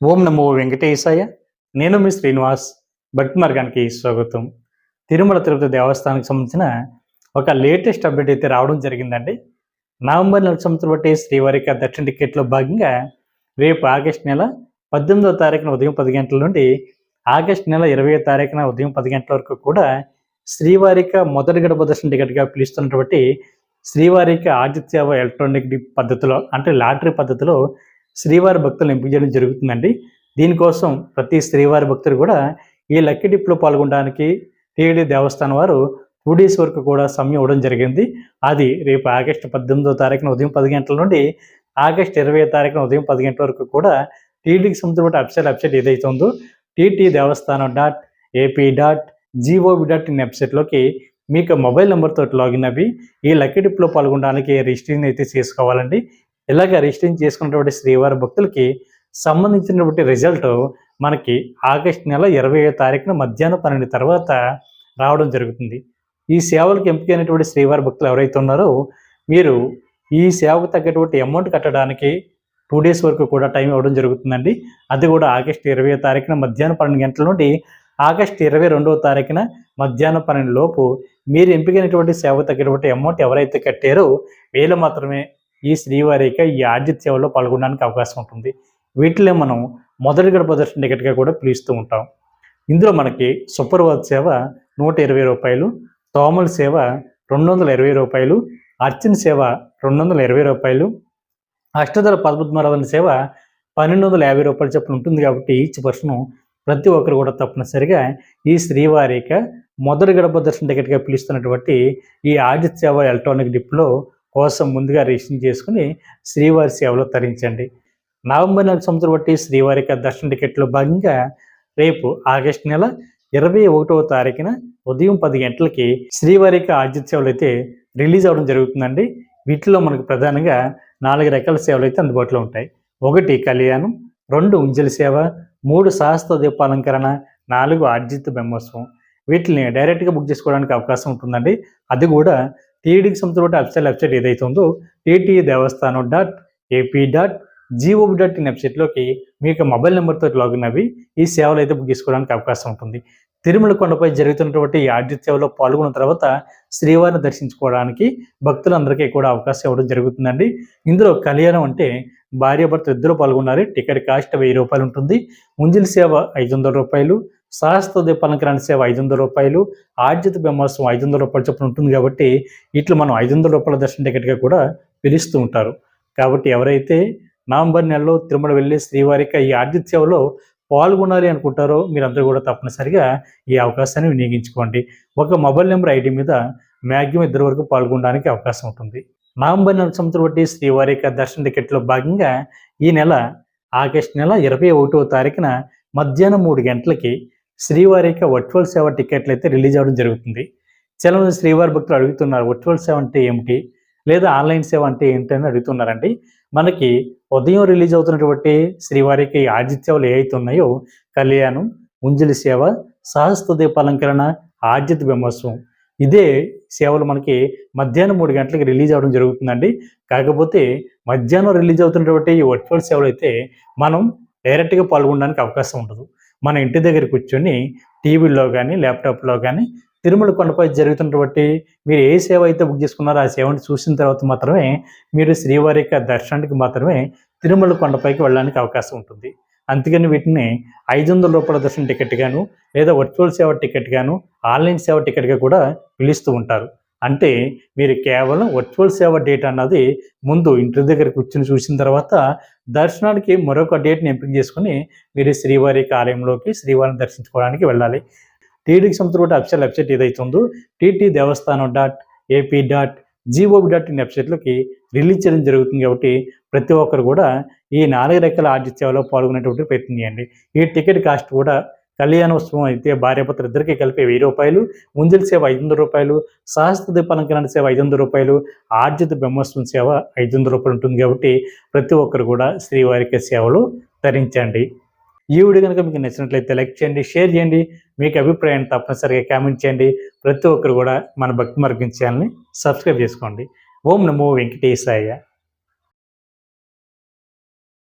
ఓం నమో వెంకటేశాయ. నేను మీ శ్రీనివాస్ భక్తి మార్గానికి స్వాగతం. తిరుమల తిరుపతి దేవస్థానానికి సంబంధించిన ఒక లేటెస్ట్ అప్డేట్ అయితే రావడం జరిగిందండి. నవంబర్ నెల సంవత్సరం బట్టి శ్రీవారిక దర్శన టికెట్లో భాగంగా రేపు ఆగస్ట్ నెల పద్దెనిమిదో తారీఖున ఉదయం పది గంటల నుండి ఆగస్ట్ నెల ఇరవై తారీఖున ఉదయం పది గంటల వరకు కూడా శ్రీవారిక మొదటి గడప దర్శన టికెట్గా పిలుస్తున్నటువంటి శ్రీవారిక ఆదిత్యవ ఎలక్ట్రానిక్ పద్ధతిలో అంటే లాటరీ పద్ధతిలో శ్రీవారి భక్తులను ఎంపిక చేయడం జరుగుతుందండి. దీనికోసం ప్రతి శ్రీవారి భక్తులు కూడా ఈ లక్కీ డిప్లో పాల్గొనడానికి టీడీ దేవస్థానం వారు టూ డేస్ వరకు కూడా సమయం ఇవ్వడం జరిగింది. అది రేపు ఆగస్టు పద్దెనిమిదో తారీఖున ఉదయం పది గంటల నుండి ఆగస్ట్ ఇరవై తారీఖున ఉదయం పది గంటల వరకు కూడా టీడీకి సంబంధించిన వెబ్సైట్ వెబ్సైట్ ఏదైతే ఉందో TT Devasthanam dot AP dot GOV dot in వెబ్సైట్లోకి మీకు మొబైల్ నెంబర్తో లాగిన్ అవి ఈ లక్కీ డిప్లో పాల్గొనడానికి రిజిస్ట్రేషన్ అయితే చేసుకోవాలండి. ఇలాగ రిజిస్ట్రేషన్ చేసుకున్నటువంటి శ్రీవారి భక్తులకి సంబంధించినటువంటి రిజల్ట్ మనకి ఆగస్ట్ నెల ఇరవై తారీఖున మధ్యాహ్నం పన్నెండు తర్వాత రావడం జరుగుతుంది. ఈ సేవలకు ఎంపికైనటువంటి శ్రీవారి భక్తులు ఎవరైతే ఉన్నారో మీరు ఈ సేవకు తగ్గటువంటి అమౌంట్ కట్టడానికి టూ డేస్ వరకు కూడా టైం ఇవ్వడం జరుగుతుందండి. అది కూడా ఆగస్ట్ ఇరవై తారీఖున మధ్యాహ్నం పన్నెండు గంటల నుండి ఆగస్ట్ ఇరవై రెండవ తారీఖున మధ్యాహ్నం పన్నెండు లోపు మీరు ఎంపికైనటువంటి సేవకు తగ్గటువంటి అమౌంట్ ఎవరైతే కట్టారో వీళ్ళు మాత్రమే ఈ శ్రీవారిక ఈ ఆర్జిత్ సేవలో పాల్గొనడానికి అవకాశం ఉంటుంది. వీటిలో మనం మొదటి గడప దర్శన టికెట్గా కూడా పిలుస్తూ ఉంటాం. ఇందులో మనకి సుప్రభాత్ సేవ నూట ఇరవై రూపాయలు తోమల సేవ రెండు వందల ఇరవై రూపాయలు అర్చన సేవ రెండు వందల ఇరవై రూపాయలు అష్టదళ పద్మనారాధన సేవ పన్నెండు వందల యాభై రూపాయలు చొప్పున ఉంటుంది కాబట్టి ఈచ్ పర్సన్ ప్రతి ఒక్కరు కూడా తప్పనిసరిగా ఈ శ్రీవారిక మొదటి గడప దర్శన టికెట్గా పిలుస్తున్నటువంటి ఈ ఆదిత్య సేవ ఎలక్ట్రానిక్ డిప్లో కోసం ముందుగా రిజిస్ట్రేషన్ చేసుకుని శ్రీవారి సేవలో తరించండి. నవంబర్ నెల సంవత్సరం బట్టి శ్రీవారిక దర్శన టికెట్లో భాగంగా రేపు ఆగస్టు నెల ఇరవై ఒకటవ తారీఖున ఉదయం పది గంటలకి శ్రీవారిక ఆదిత్య సేవలు అయితే రిలీజ్ అవ్వడం జరుగుతుందండి. వీటిలో మనకు ప్రధానంగా నాలుగు రకాల సేవలు అయితే అందుబాటులో ఉంటాయి. ఒకటి కళ్యాణం రెండు ఉంజలి సేవ మూడు సహస్ర దీపాలంకరణ నాలుగు ఆర్జిత బ్రహ్మోత్సవం. వీటిని డైరెక్ట్గా బుక్ చేసుకోవడానికి అవకాశం ఉంటుందండి. అది కూడా టీడీకి సంబంధించిన అఫిషియల్ వెబ్సైట్ ఏదైతే ఉందో TT Devasthanam dot AP dot GOV dot in వెబ్సైట్లోకి యొక్క మొబైల్ నెంబర్తో లాగిన్ అవి ఈ సేవలు అయితే బుక్ చేసుకోవడానికి అవకాశం ఉంటుంది. తిరుమల కొండపై జరుగుతున్నటువంటి ఈ సేవలో పాల్గొన్న తర్వాత శ్రీవారిని దర్శించుకోవడానికి భక్తులందరికీ కూడా అవకాశం ఇవ్వడం జరుగుతుందండి. ఇందులో కళ్యాణం అంటే భార్యాభర్త ఇద్దరు పాల్గొన్నారు. టికెట్ కాస్ట్ వెయ్యి రూపాయలు ఉంటుంది. ముంజిల్ సేవ ఐదు వందల రూపాయలు. సహస్ర దీపాలంకరణ సేవ ఐదు వందల రూపాయలు ఆర్జిత బ్రహ్మోత్సవం ఐదు వందల రూపాయలు చొప్పున ఉంటుంది కాబట్టి ఇట్లా మనం ఐదు వందల రూపాయల దర్శన టికెట్గా కూడా పిలుస్తూ ఉంటారు. కాబట్టి ఎవరైతే నవంబర్ నెలలో తిరుమల వెళ్ళి శ్రీవారిక ఈ ఆర్జిత సేవలో పాల్గొనాలి అనుకుంటారో మీరందరూ కూడా తప్పనిసరిగా ఈ అవకాశాన్ని వినియోగించుకోండి. ఒక మొబైల్ నెంబర్ ఐడి మీద మ్యాక్సిమం ఇద్దరు వరకు పాల్గొనడానికి అవకాశం ఉంటుంది. నవంబర్ నెల సంవత్సరం బట్టి శ్రీవారిక దర్శన టికెట్లో భాగంగా ఈ నెల ఆగస్టు నెల ఇరవై ఒకటో తారీఖున మధ్యాహ్నం మూడు గంటలకి శ్రీవారికి వర్చువల్ సేవ టికెట్లు అయితే రిలీజ్ అవ్వడం జరుగుతుంది. చాలామంది శ్రీవారి భక్తులు అడుగుతున్నారు వర్చువల్ సేవ అంటే ఏమిటి? లేదా ఆన్లైన్ సేవ అంటే ఏంటి? అని అడుగుతున్నారండి. మనకి ఉదయం రిలీజ్ అవుతున్నటువంటి శ్రీవారికి ఆర్జిత సేవలు ఏవైతే ఉన్నాయో కళ్యాణం ఉంజలి సేవ సహస్ర దీపాలంకరణ ఆర్జిత బ్రహ్మోత్సవం ఇదే సేవలు మనకి మధ్యాహ్నం మూడు గంటలకు రిలీజ్ అవ్వడం జరుగుతుందండి. కాకపోతే మధ్యాహ్నం రిలీజ్ అవుతున్నటువంటి ఈ వర్చువల్ సేవలు అయితే మనం డైరెక్ట్గా పాల్గొనడానికి అవకాశం ఉండదు. మన ఇంటి దగ్గర కూర్చొని టీవీలో కానీ ల్యాప్టాప్లో కానీ తిరుమల కొండపై జరుగుతున్నటువంటి మీరు ఏ సేవ అయితే బుక్ చేసుకున్నారో ఆ సేవని చూసిన తర్వాత మాత్రమే మీరు శ్రీవారి యొక్క దర్శనానికి మాత్రమే తిరుమల కొండపైకి వెళ్ళడానికి అవకాశం ఉంటుంది. అందుకని వీటిని ఐదు వందల రూపాయల దర్శన టికెట్ గాను లేదా వర్చువల్ సేవ టికెట్ గాను ఆన్లైన్ సేవ టికెట్గా కూడా పిలుస్తూ ఉంటారు. అంటే మీరు కేవలం వర్చువల్ సేవ డేట్ అన్నది ముందు ఇంటి దగ్గర కూర్చుని చూసిన తర్వాత దర్శనానికి మరొక డేట్ని ఎంపిక చేసుకుని మీరు శ్రీవారి యొక్క ఆలయంలోకి శ్రీవారిని దర్శించుకోవడానికి వెళ్ళాలి. టీడీకి సంబంధించిన అఫిషియల్ వెబ్సైట్ ఏదైతే ఉందో TT Devasthanam dot AP dot GOV dot in వెబ్సైట్లోకి రిలీజ్ చేయడం జరుగుతుంది కాబట్టి ప్రతి ఒక్కరు కూడా ఈ నాలుగు రకాల ఆర్జిత సేవలో పాల్గొనేటువంటి ప్రయత్నం చేయండి. ఈ టికెట్ కాస్ట్ కూడా కళ్యాణోత్సవం అయితే భార్యాభర్తలు ఇద్దరికి కలిపి వెయ్యి రూపాయలు ముంజల్ సేవ ఐదు వందల రూపాయలు సహస్ర దీపాలంకరణ సేవ ఐదు వందల రూపాయలు ఆర్జిత బ్రహ్మోత్సవం సేవ ఐదు వందల రూపాయలు ఉంటుంది కాబట్టి ప్రతి ఒక్కరు కూడా శ్రీవారికి సేవలు ధరించండి. ఈ వీడియో కనుక మీకు నచ్చినట్లయితే లైక్ చేయండి షేర్ చేయండి మీకు అభిప్రాయాన్ని తప్పనిసరిగా కామెంట్ చేయండి. ప్రతి ఒక్కరు కూడా మన భక్తి మార్గం ఛానల్ని సబ్స్క్రైబ్ చేసుకోండి. ఓం నమో వెంకటేశాయ.